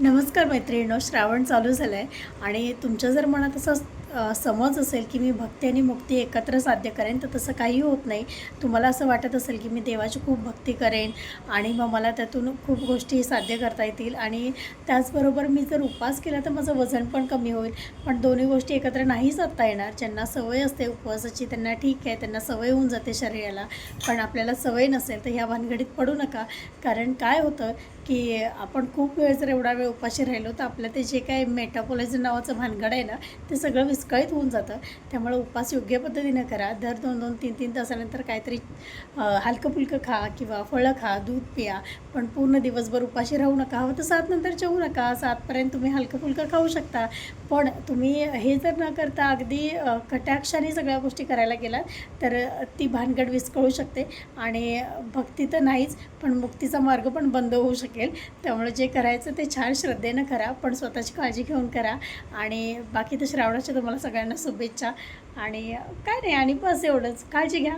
नमस्कार मैत्रिणींनो श्रावण चालू झालं आहे आणि तुमच्या जर मनात असं समज असेल की मी भक्ती आणि मुक्ती एकत्र साध्य करेन तर तसं काही होत नाही. तुम्हाला असं वाटत असेल की मी देवाची खूप भक्ती करेन आणि मग मला त्यातून खूप गोष्टी साध्य करता येतील आणि त्याचबरोबर मी जर उपवास केला तर माझं वजन पण कमी होईल. पण दोन्ही गोष्टी एकत्र नाही साधता येणार. ज्यांना सवय असते उपवासाची त्यांना ठीक आहे त्यांना सवय होऊन जाते शरीराला. पण आपल्याला सवय नसेल तर ह्या भानगडीत पडू नका. कारण काय होतं की आपण खूप वेळ जर एवढा वेळ उपाशी राहिलो तर आपलं ते जे काय मेटाबॉलिझम नावाचं भानगड आहे ना ते सगळं विस्कळीत होऊन जातं. त्यामुळे उपास योग्य पद्धतीनं करा. दर दोन दोन तीन तीन तासानंतर काहीतरी हलकं फुलकं खा किंवा फळं खा दूध पिया. पण पूर्ण दिवसभर उपाशी राहू नका. हवं तर सात नंतर जेवू नका. सातपर्यंत तुम्ही हलकं फुलकं खाऊ शकता. पण तुम्ही हे जर न करता अगदी कटाक्षाने सगळ्या गोष्टी करायला गेलात तर ती भानगड विस्कळू शकते. आणि भक्ती तर नाहीच पण मुक्तीचा मार्ग पण बंद होऊ शकेल. त्यामुळे जे करायचं ते छान श्रद्धेनं करा पण स्वतःची काळजी घेऊन करा. आणि बाकी तर श्रावणाच्या तुम्हाला सगळ्यांना शुभेच्छा. आणि काय नाही आणि बस एवढंच. काळजी घ्या.